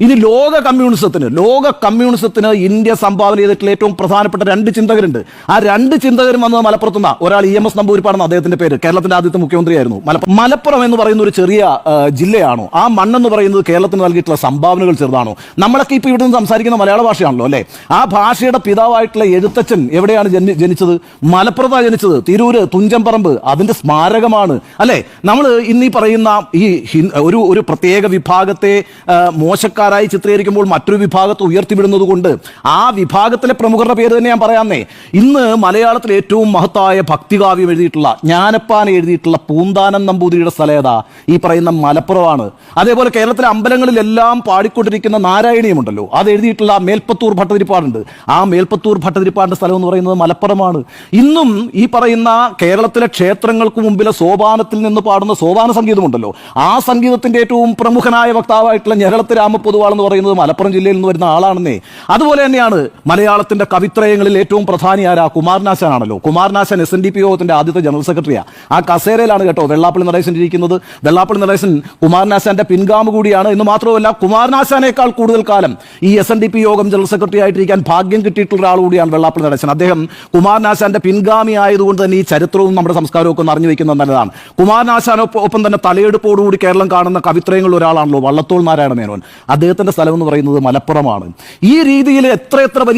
ഇനി ലോക കമ്മ്യൂണിസത്തിന് ലോക കമ്മ്യൂണിസത്തിന് ഇന്ത്യ സംഭാവന ചെയ്തിട്ടുള്ള ഏറ്റവും പ്രധാനപ്പെട്ട രണ്ട് ചിന്തകരുണ്ട്. ആ രണ്ട് ചിന്തകരും വന്നത് മലപ്പുറത്തുനിന്ന ഒരാൾ ഇ എം എസ് നമ്പൂരിപ്പാടെന്ന് അദ്ദേഹത്തിന്റെ പേര്. കേരളത്തിന്റെ ആദ്യത്തെ മുഖ്യമന്ത്രിയായിരുന്നു. മലപ്പുറം മലപ്പുറം എന്ന് പറയുന്ന ഒരു ചെറിയ ജില്ലയാണോ? ആ മണ്ണെന്ന് പറയുന്നത് കേരളത്തിന് നൽകിയിട്ടുള്ള സംഭാവനകൾ ചെറുതാണോ? നമ്മളൊക്കെ ഇപ്പൊ ഇവിടെ നിന്ന് സംസാരിക്കുന്ന മലയാള ഭാഷയാണല്ലോ അല്ലേ? ആ ഭാഷയുടെ പിതാവായിട്ടുള്ള എഴുത്തച്ഛൻ എവിടെയാണ് ജനി- ജനിച്ചത്? മലപ്പുറത്താണ് ജനിച്ചത്. തിരൂര് തുഞ്ചംപറമ്പ്. അതിന്റെ സ്മാരകമാണ്. അല്ലേ? നമ്മൾ ഇന്നീ പറയുന്ന ഈ ഒരു ഒരു പ്രത്യേക വിഭാഗത്തെ ആ, മോശക്കാരായി ചിത്രീകരിക്കുമ്പോൾ മറ്റൊരു വിഭാഗത്തെ ഉയർത്തിവിടുന്നത് കൊണ്ട് ആ വിഭാഗത്തിലെ പ്രമുഖരുടെ പേര് തന്നെ ഞാൻ പറയാമേ ഇന്ന് മലയാളത്തിൽ ഏറ്റവും മഹത്തായ ഭക്തികാവ്യം എഴുതിയിട്ടുള്ള ജ്ഞാനപ്പാന എഴുതിയിട്ടുള്ള പൂന്താനം നമ്പൂതിരിയുടെ സ്ഥലേതാ ഈ പറയുന്ന മലപ്പുറമാണ്. അതേപോലെ കേരളത്തിലെ അമ്പലങ്ങളിലെല്ലാം പാടിക്കൊണ്ടിരിക്കുന്ന നാരായണീയമുണ്ടല്ലോ അത് എഴുതിയിട്ടുള്ള മേൽപ്പത്തൂർ ഭട്ടതിരിപ്പാടുണ്ട്. ആ മേൽപ്പത്തൂർ ഭട്ടതിരിപ്പാടിന്റെ സ്ഥലം എന്ന് പറയുന്നത് മലപ്പുറമാണ്. ഇന്നും ഈ പറയുന്ന കേരളത്തിലെ ക്ഷേത്രങ്ങൾക്ക് മുമ്പിലെ സോപാനത്തിൽ നിന്ന് പാടുന്ന സോപാന സംഗീതമുണ്ടല്ലോ ആ സംഗീതത്തിന്റെ ഏറ്റവും പ്രമുഖനായ വക്താവായിട്ടുള്ള ഞരളത്ത് രാമപൊതുവാൾ എന്ന് പറയുന്നത് മലപ്പുറം ജില്ലയിൽ നിന്ന് വരുന്ന ആളാണെന്നേ. അതുപോലെ തന്നെയാണ് മലയാളത്തിന്റെ കവിത്രയങ്ങളിൽ ഏറ്റവും പ്രധാനി ആരാ? കുമാരനാശാനാണല്ലോ. കുമാരനാശൻ എസ് എൻ ഡി പി യോഗത്തിന്റെ ആദ്യത്തെ ജനറൽ സെക്രട്ടറിയാണ് ആ കസേരയിലാണ് കേട്ടോ വെള്ളാപ്പള്ളി നടേശൻ ഇരിക്കുന്നത്. വെള്ളാപ്പള്ളി നടേശൻ കുമാരനാശാന്റെ പിൻഗാമ കൂടിയാണ്. എന്ന് മാത്രമല്ല കുമാരനാശാനേക്കാൾ കൂടുതൽ കാലം ഈ എസ് എൻ ഡി പി യോഗം ജനറൽ സെക്രട്ടറി ആയിട്ടിരിക്കാൻ ഭാഗ്യം കിട്ടിയിട്ടുള്ള ഒരാൾ കൂടിയാണ് വെള്ളാപ്പള്ളി നടേശൻ. അദ്ദേഹം കുമാരനാശാന്റെ പിൻഗാമി ആയതുകൊണ്ട് തന്നെ ഈ ചരിത്രവും നമ്മുടെ സംസ്കാരവും അറിഞ്ഞു വെക്കുന്നത് നല്ലതാണ്. കുമാരനാശാനൊപ്പം തന്നെ തലയെടുപ്പോടുകൂടി കേരളം കാണുന്ന കവിത്രയങ്ങളിൽ ഒരാളാണല്ലോ വള്ളത്തോൾ നാരായണ മേനോൻ അദ്ദേഹത്തിന്റെ സ്ഥലം എന്ന് പറയുന്നത് മലപ്പുറമാണ്. ഈ രീതിയിൽ എത്ര എത്ര വലിയ